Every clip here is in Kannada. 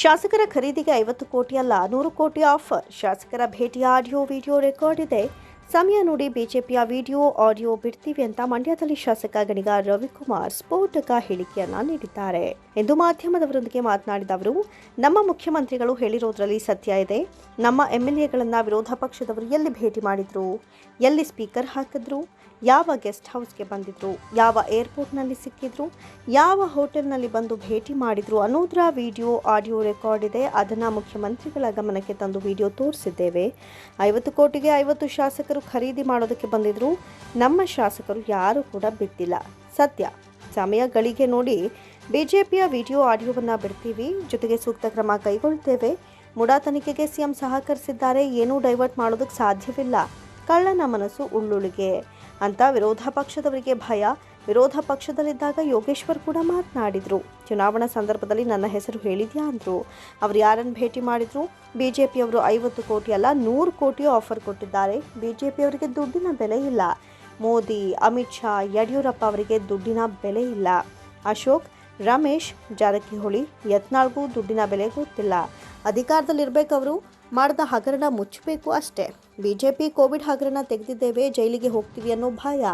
ಶಾಸಕರ ಖರೀದಿಗೆ ಐವತ್ತು ಕೋಟಿ ಅಲ್ಲ, ನೂರು ಕೋಟಿ ಆಫರ್ ಶಾಸಕರ ಭೇಟಿಯ ಆಡಿಯೋ, ವಿಡಿಯೋ ರೆಕಾರ್ಡ್ ಇದೆ. ಸಮಯ ನೋಡಿ ಬಿಜೆಪಿಯ ವಿಡಿಯೋ, ಆಡಿಯೋ ಬಿಡ್ತೀವಿ ಅಂತ ಮಂಡ್ಯದಲ್ಲಿ ಶಾಸಕ ಗಣಿಗ ರವಿಕುಮಾರ್ ಸ್ಫೋಟಕ ಹೇಳಿಕೆಯನ್ನ ನೀಡಿದ್ದಾರೆ. ಎಂದು ಮಾಧ್ಯಮದವರೊಂದಿಗೆ ಮಾತನಾಡಿದ ಅವರು, ನಮ್ಮ ಮುಖ್ಯಮಂತ್ರಿಗಳು ಹೇಳಿರೋದ್ರಲ್ಲಿ ಸತ್ಯ ಇದೆ. ನಮ್ಮ ಎಂಎಲ್ಎಗಳನ್ನ ವಿರೋಧ ಪಕ್ಷದವರು ಎಲ್ಲಿ ಭೇಟಿ ಮಾಡಿದ್ರು? ಎಲ್ಲಿ ಸ್ಪೀಕರ್ ಹಾಕಿದ್ರು? ಯಾವ ಗೆಸ್ಟ್ ಹೌಸ್ಗೆ ಬಂದಿದ್ರು, ಯಾವ ಏರ್ಪೋರ್ಟ್ನಲ್ಲಿ ಸಿಕ್ಕಿದ್ರು, ಯಾವ ಹೋಟೆಲ್ನಲ್ಲಿ ಬಂದು ಭೇಟಿ ಮಾಡಿದ್ರು ಅನ್ನೋದ್ರ ವಿಡಿಯೋ, ಆಡಿಯೋ ರೆಕಾರ್ಡ್ ಇದೆ. ಅದನ್ನು ಮುಖ್ಯಮಂತ್ರಿಗಳ ಗಮನಕ್ಕೆ ತಂದು ವಿಡಿಯೋ ತೋರಿಸಿದ್ದೇವೆ. ಐವತ್ತು ಕೋಟಿಗೆ ಐವತ್ತು ಶಾಸಕರು ಖರೀದಿ ಮಾಡೋದಕ್ಕೆ ಬಂದಿದ್ರು. ನಮ್ಮ ಶಾಸಕರು ಯಾರೂ ಕೂಡ ಬಿಟ್ಟಿಲ್ಲ. ಸತ್ಯ. ಸಮಯ ಗಳಿಗೆ ನೋಡಿ ಬಿಜೆಪಿಯ ವಿಡಿಯೋ, ಆಡಿಯೋವನ್ನು ಬಿಡ್ತೀವಿ. ಜೊತೆಗೆ ಸೂಕ್ತ ಕ್ರಮ ಕೈಗೊಳ್ತೇವೆ. ಮುಡಾ ತನಿಖೆಗೆ ಸಿಎಂ ಸಹಕರಿಸಿದ್ದಾರೆ. ಏನೂ ಡೈವರ್ಟ್ ಮಾಡೋದಕ್ಕೆ ಸಾಧ್ಯವಿಲ್ಲ. ಕಳ್ಳನ ಮನಸ್ಸು ಉಳ್ಳುಳಿಗೆ. ಅಂತ ವಿರೋಧ ಪಕ್ಷದವರಿಗೆ ಭಯ. ವಿರೋಧ ಪಕ್ಷದಲ್ಲಿದ್ದಾಗ ಯೋಗೇಶ್ವರ್ ಕೂಡ ಮಾತನಾಡಿದ್ರು. ಚುನಾವಣಾ ಸಂದರ್ಭದಲ್ಲಿ ನನ್ನ ಹೆಸರು ಹೇಳಿದ್ಯಾ ಅಂದರು. ಅವರು ಯಾರನ್ನು ಭೇಟಿ ಮಾಡಿದ್ರು? ಪಿಯವರು ಐವತ್ತು ಕೋಟಿ ಅಲ್ಲ, ನೂರು ಕೋಟಿ ಆಫರ್ ಕೊಟ್ಟಿದ್ದಾರೆ. ಬಿ ಜೆ ಪಿಯವರಿಗೆ ದುಡ್ಡಿನ ಬೆಲೆ ಇಲ್ಲ. ಮೋದಿ, ಅಮಿತ್ ಶಾ, ಯಡಿಯೂರಪ್ಪ ಅವರಿಗೆ ದುಡ್ಡಿನ ಬೆಲೆ ಇಲ್ಲ. ಅಶೋಕ್, ರಮೇಶ್, ಜಾರಕಿಹೊಳಿ, ಯತ್ನಾಳ್ಗೂ ದುಡ್ಡಿನ ಬೆಲೆ ಗೊತ್ತಿಲ್ಲ. ಅಧಿಕಾರದಲ್ಲಿರ್ಬೇಕವರು. ಮಾಡಿದ ಹಗರಣ ಮುಚ್ಚಬೇಕು ಅಷ್ಟೇ. ಬಿಜೆಪಿ ಕೋವಿಡ್ ಹಗರಣ ತೆಗೆದಿದ್ದೇವೆ, ಜೈಲಿಗೆ ಹೋಗ್ತೀವಿ ಅನ್ನೋ ಭಯ.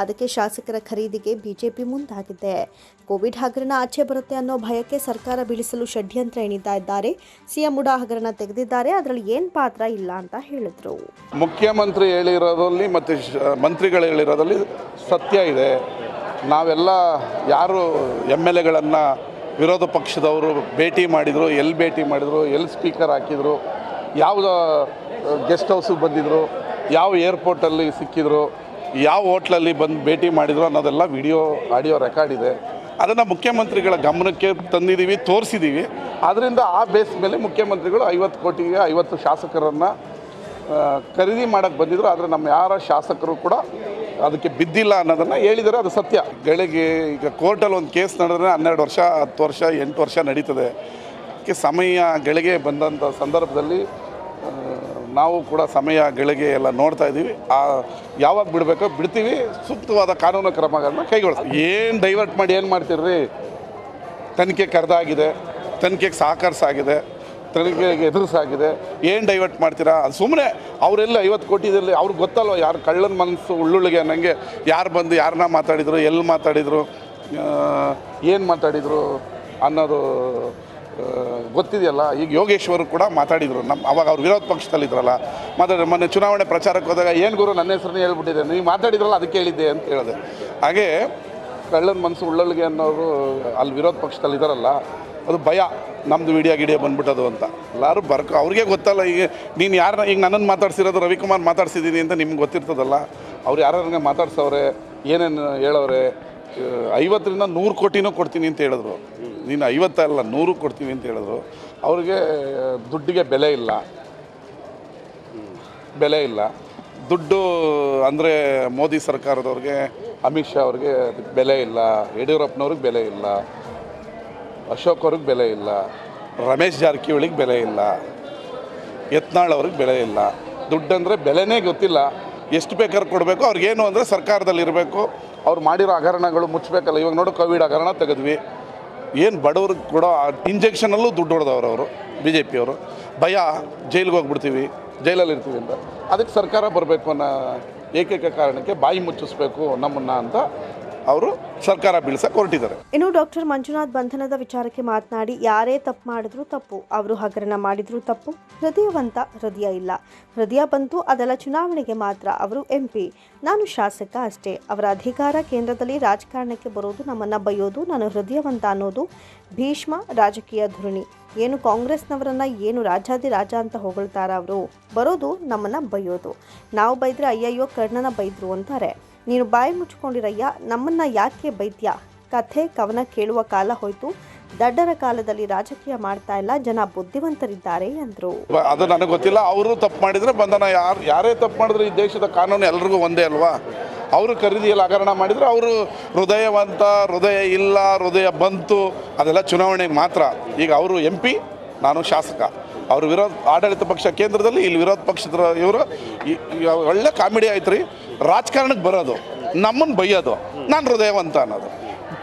ಅದಕ್ಕೆ ಶಾಸಕರ ಖರೀದಿಗೆ ಬಿಜೆಪಿ ಮುಂದಾಗಿದೆ. ಕೋವಿಡ್ ಹಗರಣ ಆಚೆ ಬರುತ್ತೆ ಅನ್ನೋ ಭಯಕ್ಕೆ ಸರ್ಕಾರ ಬೀಳಿಸಲು ಷಡ್ಯಂತ್ರ ಎಣಿತಾ ಇದ್ದಾರೆ. ಸಿಎಂ ಉಡಾ ಹಗರಣ ತೆಗೆದಿದ್ದಾರೆ, ಅದರಲ್ಲಿ ಏನು ಪಾತ್ರ ಇಲ್ಲ ಅಂತ ಹೇಳಿದ್ರು. ಮುಖ್ಯಮಂತ್ರಿ ಹೇಳಿರೋದ್ರಲ್ಲಿ ಮತ್ತು ಮಂತ್ರಿಗಳು ಹೇಳಿರೋದ್ರಲ್ಲಿ ಸತ್ಯ ಇದೆ. ನಾವೆಲ್ಲ ಯಾರು ಎಂ ಎಲ್ ಎಗಳನ್ನು ವಿರೋಧ ಪಕ್ಷದವರು ಭೇಟಿ ಮಾಡಿದರು ಎಲ್ಲಿ ಭೇಟಿ ಮಾಡಿದರು ಎಲ್ಲಿ ಸ್ಪೀಕರ್ ಹಾಕಿದರು ಯಾವ ಗೆಸ್ಟ್ ಹೌಸಿಗೆ ಬಂದಿದ್ರು, ಯಾವ ಏರ್ಪೋರ್ಟಲ್ಲಿ ಸಿಕ್ಕಿದ್ರು, ಯಾವ ಹೋಟ್ಲಲ್ಲಿ ಬಂದು ಭೇಟಿ ಮಾಡಿದ್ರು ಅನ್ನೋದೆಲ್ಲ ವಿಡಿಯೋ ಆಡಿಯೋ ರೆಕಾರ್ಡ್ ಇದೆ. ಅದನ್ನು ಮುಖ್ಯಮಂತ್ರಿಗಳ ಗಮನಕ್ಕೆ ತಂದಿದ್ದೀವಿ ತೋರಿಸಿದ್ದೀವಿ ಆದ್ದರಿಂದ ಆ ಬೇಸ್ ಮೇಲೆ ಮುಖ್ಯಮಂತ್ರಿಗಳು ಐವತ್ತು ಕೋಟಿಗೆ ಐವತ್ತು ಶಾಸಕರನ್ನು ಖರೀದಿ ಮಾಡೋಕ್ಕೆ ಬಂದಿದ್ರು. ಆದರೆ ನಮ್ಮ ಯಾರ ಶಾಸಕರು ಕೂಡ ಅದಕ್ಕೆ ಬಿದ್ದಿಲ್ಲ ಅನ್ನೋದನ್ನು ಹೇಳಿದರೆ ಅದು ಸತ್ಯ. ಗಳಿಗೆ ಈಗ ಕೋರ್ಟಲ್ಲಿ ಒಂದು ಕೇಸ್ ನಡೆದ್ರೆ ಹನ್ನೆರಡು ವರ್ಷ, ಹತ್ತು ವರ್ಷ, ಎಂಟು ವರ್ಷ ನಡೀತದೆ. ಅದಕ್ಕೆ ಸಮಯ ಗಳಿಗೆ ಬಂದಂಥ ಸಂದರ್ಭದಲ್ಲಿ ನಾವು ಕೂಡ ಸಮಯ ಗಳಿಗೆ ಎಲ್ಲ ನೋಡ್ತಾ ಇದ್ದೀವಿ. ಆ, ಯಾವಾಗ ಬಿಡಬೇಕೋ ಬಿಡ್ತೀವಿ. ಸೂಕ್ತವಾದ ಕಾನೂನು ಕ್ರಮಗಳನ್ನ ಕೈಗೊಳ್ತೀವಿ. ಏನು ಡೈವರ್ಟ್ ಮಾಡಿ ಏನು ಮಾಡ್ತೀರಿ ತನಿಖೆ ಕರೆದಾಗಿದೆ, ತನಿಖೆಗೆ ಸಹಕರಿಸಾಗಿದೆ, ತನಿಖೆಗೆ ಎದುರಿಸಾಗಿದೆ. ಏನು ಡೈವರ್ಟ್ ಮಾಡ್ತೀರಾ? ಅದು ಸುಮ್ಮನೆ ಅವರೆಲ್ಲ ಐವತ್ತು ಕೋಟಿದಲ್ಲಿ ಅವ್ರಿಗೆ ಗೊತ್ತಲ್ವ ಯಾರು ಕಳ್ಳನ ಮನಸ್ಸು ಉಳ್ಳುಳ್ಳಿಗೆ ನನಗೆ ಯಾರು ಬಂದು ಯಾರನ್ನ ಮಾತಾಡಿದರು ಎಲ್ಲಿ ಮಾತಾಡಿದರು ಏನು ಮಾತಾಡಿದರು ಅನ್ನೋದು ಗೊತ್ತಿದೆಯಲ್ಲ? ಈಗ ಯೋಗೇಶ್ವರು ಕೂಡ ಮಾತಾಡಿದರು. ನಮ್ಮ ಅವಾಗ ಅವ್ರು ವಿರೋಧ ಪಕ್ಷದಲ್ಲಿದ್ರಲ್ಲ, ಮಾತಾಡಿದ್ರು. ಮೊನ್ನೆ ಚುನಾವಣೆ ಪ್ರಚಾರಕ್ಕೆ ಹೋದಾಗ, ಏನು ಗುರು, ನನ್ನ ಹೆಸರನ್ನೇ ಹೇಳ್ಬಿಟ್ಟಿದೆ ನೀವು ಮಾತಾಡಿದ್ರಲ್ಲ, ಅದಕ್ಕೆ ಹೇಳಿದ್ದೆ ಅಂತ ಹೇಳಿದೆ. ಹಾಗೆ ಕಳ್ಳನ ಮನಸ್ಸು ಉಳ್ಳಲ್ಗೆ ಅನ್ನೋರು ಅಲ್ಲಿ ವಿರೋಧ ಪಕ್ಷದಲ್ಲಿ ಇದಾರಲ್ಲ, ಅದು ಭಯ. ನಮ್ಮದು ವಿಡಿಯೋ ಗಿಡಿಯೋ ಬಂದ್ಬಿಟ್ಟದು ಅಂತ. ಎಲ್ಲರೂ ಬರ್ಕ, ಅವ್ರಿಗೆ ಗೊತ್ತಲ್ಲ, ಈಗ ನೀನು ಯಾರನ್ನ ಈಗ ನನ್ನನ್ನು ಮಾತಾಡ್ಸಿರೋದು ರವಿಕುಮಾರ್ ಮಾತಾಡ್ಸಿದ್ದೀನಿ ಅಂತ ನಿಮ್ಗೆ ಗೊತ್ತಿರ್ತದಲ್ಲ, ಅವ್ರು ಯಾರ್ಯಾರಂಗೆ ಮಾತಾಡ್ಸವ್ರೆ, ಏನೇನು ಹೇಳೋರೆ ಐವತ್ತರಿಂದ ನೂರು ಕೋಟಿನೂ ಕೊಡ್ತೀನಿ ಅಂತ ಹೇಳಿದ್ರು. ನೀನು ಐವತ್ತಲ್ಲ, ನೂರು ಕೊಡ್ತೀವಿ ಅಂತ ಹೇಳಿದ್ರು. ಅವ್ರಿಗೆ ದುಡ್ಡಿಗೆ ಬೆಲೆ ಇಲ್ಲ. ಬೆಲೆ ಇಲ್ಲ. ದುಡ್ಡು ಅಂದರೆ ಮೋದಿ ಸರ್ಕಾರದವ್ರಿಗೆ, ಅಮಿತ್ ಶಾ ಅವ್ರಿಗೆ ಬೆಲೆ ಇಲ್ಲ. ಯಡಿಯೂರಪ್ಪನವ್ರಿಗೆ ಬೆಲೆ ಇಲ್ಲ. ಅಶೋಕ್ ಅವ್ರಿಗೆ ಬೆಲೆ ಇಲ್ಲ. ರಮೇಶ್ ಜಾರಕಿಹೊಳಿಗೆ ಬೆಲೆ ಇಲ್ಲ. ಯತ್ನಾಳ್ ಅವ್ರಿಗೆ ಬೆಲೆ ಇಲ್ಲ. ದುಡ್ಡಂದರೆ ಬೆಲೆನೇ ಗೊತ್ತಿಲ್ಲ. ಎಷ್ಟು ಬೇಕಾದ್ರೆ ಕೊಡಬೇಕು. ಅವ್ರಿಗೇನು ಅಂದರೆ ಸರ್ಕಾರದಲ್ಲಿ ಇರಬೇಕು ಅವ್ರು ಮಾಡಿರೋ ಹಗರಣಗಳು ಮುಚ್ಚಬೇಕಲ್ಲ ಇವಾಗ ನೋಡು, ಕೋವಿಡ್ ಹಗರಣ ತೆಗೆದ್ವಿ. ಏನು ಬಡವ್ರಿಗೆ ಕೊಡೋ ಇಂಜೆಕ್ಷನಲ್ಲೂ ದುಡ್ಡು ಹೊಡೆದವ್ರು ಅವರು ಬಿ ಜೆ ಪಿಯವರು ಭಯ, ಜೈಲಿಗೆ ಹೋಗ್ಬಿಡ್ತೀವಿ, ಜೈಲಲ್ಲಿ ಇರ್ತೀವಿ ಅಂತ. ಅದಕ್ಕೆ ಸರ್ಕಾರ ಬರಬೇಕು ಅನ್ನೋ ಏಕೈಕ ಕಾರಣಕ್ಕೆ ಬಾಯಿ ಮುಚ್ಚಿಸ್ಬೇಕು ನಮ್ಮನ್ನು ಅಂತ ಅವರು ಸರ್ಕಾರ ಬೀಳ್ಸಕ್ಕೆ ಹೊರಟಿದ್ದಾರೆ. ಇನ್ನು ಡಾಕ್ಟರ್ ಮಂಜುನಾಥ್ ಬಂಧನದ ವಿಚಾರಕ್ಕೆ ಮಾತನಾಡಿ, ಯಾರೇ ತಪ್ಪು ಮಾಡಿದ್ರು ತಪ್ಪು, ಅವರು ಹಗರಣ ಮಾಡಿದ್ರು ತಪ್ಪು, ಹೃದಯವಂತ ಹೃದಯ ಇಲ್ಲ. ಹೃದಯ ಬಂತು, ಅದೆಲ್ಲ ಚುನಾವಣೆಗೆ ಮಾತ್ರ, ಅವರು ಎಂಪಿ. ನಾನು ಶಾಸಕ ಅಷ್ಟೇ. ಅವರ ಅಧಿಕಾರ ಕೇಂದ್ರದಲ್ಲಿ ರಾಜಕಾರಣಕ್ಕೆ ಬರೋದು ನಮ್ಮನ್ನ ಬೈಯೋದು, ನಾನು ಹೃದಯವಂತ ಅನ್ನೋದು ಭೀಷ್ಮ ರಾಜಕೀಯ ಧುರಣಿ. ಏನು ಕಾಂಗ್ರೆಸ್ನವರನ್ನ, ಏನು ರಾಜಾದಿ ರಾಜ ಅಂತ ಹೊಗಳ್ತಾರ ಅವರು. ಬರೋದು ನಮ್ಮನ್ನ ಬೈಯೋದು. ನಾವು ಬೈದ್ರೆ, ಅಯ್ಯಯ್ಯೋ, ಕರ್ಣನ ಬೈದ್ರು ಅಂತಾರೆ. ನೀನು ಬಾಯಿ ಮುಚ್ಕೊಂಡಿರಯ್ಯ, ನಮ್ಮನ್ನ ಯಾಕೆ ಬೈದ್ಯ ಕಥೆ ಕವನ ಕೇಳುವ ಕಾಲ ಹೋಯ್ತು. ದಡ್ಡರ ಕಾಲದಲ್ಲಿ ರಾಜಕೀಯ ಮಾಡ್ತಾ ಇಲ್ಲ, ಜನ ಬುದ್ಧಿವಂತರಿದ್ದಾರೆ ಎಂದರು ಅದು ನನಗೆ ಗೊತ್ತಿಲ್ಲ. ಅವರು ತಪ್ಪು ಮಾಡಿದರೆ ಬಂಧನ ಯಾರು ಯಾರೇ ತಪ್ಪು ಮಾಡಿದ್ರೆ ಈ ದೇಶದ ಕಾನೂನು ಎಲ್ರಿಗೂ ಒಂದೇ ಅಲ್ವಾ? ಅವರು ಖರೀದಿಯಲ್ಲಿ ಹಗರಣ ಮಾಡಿದರೆ ಅವರು ಹೃದಯವಂತ, ಹೃದಯ ಇಲ್ಲ, ಹೃದಯ ಬಂತು, ಅದೆಲ್ಲ ಚುನಾವಣೆಗೆ ಮಾತ್ರ. ಈಗ ಅವರು ಎಂ ಪಿ, ನಾನು ಶಾಸಕ. ಅವರು ವಿರೋಧ ಆಡಳಿತ ಪಕ್ಷ ಕೇಂದ್ರದಲ್ಲಿ, ಇಲ್ಲಿ ವಿರೋಧ ಪಕ್ಷದ ಇವರು ಒಳ್ಳೆ ಕಾಮಿಡಿ ಆಯ್ತು ರೀ ರಾಜಕಾರಣಕ್ಕೆ ಬರೋದು, ನಮ್ಮನ್ನು ಬೈಯೋದು, ನಾನು ಹೃದಯವಂತ ಅನ್ನೋದು.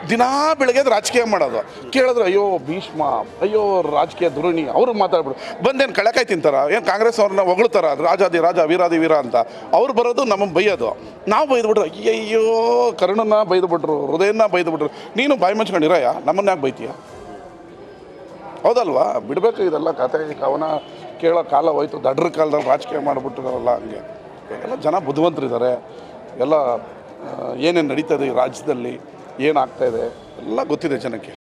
ದಿನಾ ಬೆಳಗ್ಗೆ ರಾಜಕೀಯ ಮಾಡೋದು. ಕೇಳಿದ್ರೆ, ಅಯ್ಯೋ, ಭೀಷ್ಮ, ಅಯ್ಯೋ, ರಾಜಕೀಯ ಧುರಣಿ, ಅವರು ಮಾತಾಡ್ಬಿಡು. ಬಂದೇನು ಕಳೆಕಾಯಿ ತಿಂತಾರ? ಏನು ಕಾಂಗ್ರೆಸ್ ಅವ್ರನ್ನ ಹೊಗಳ್ತಾರ? ರಾಜಾದಿ ರಾಜ ವೀರಾದಿ ವೀರ ಅಂತ. ಅವ್ರು ಬರೋದು ನಮಗೆ ಬೈಯೋದು. ನಾವು ಬೈದ್ಬಿಟ್ರು, ಅಯ್ಯಯ್ಯೋ ಕರ್ಣನ ಬೈದ್ಬಿಟ್ರು ಹೃದಯನ ಬೈದ್ಬಿಟ್ರು. ನೀನು ಬಾಯಿ ಮುಚ್ಕೊಂಡಿರಯ್ಯ ನಮ್ಮನ್ನ ಯಾಕೆ ಬೈತೀಯ? ಹೌದಲ್ವಾ? ಬಿಡಬೇಕು, ಇದೆಲ್ಲ ಕತೆ ಕವನ ಕೇಳೋ ಕಾಲ ಹೋಯ್ತು. ದಡ್ರ ಕಾಲದಲ್ಲಿ ರಾಜಕೀಯ ಮಾಡಿಬಿಟ್ಟಿದಾರಲ್ಲ ಹಂಗೆ. ಎಲ್ಲ ಜನ ಬುದ್ಧಿವಂತರಿದ್ದಾರೆ. ಎಲ್ಲ ಏನೇನು ನಡೀತದೆ ಈ ರಾಜ್ಯದಲ್ಲಿ ಏನಾಗ್ತಾಯಿದೆ ಎಲ್ಲ ಗೊತ್ತಿದೆ ಜನಕ್ಕೆ.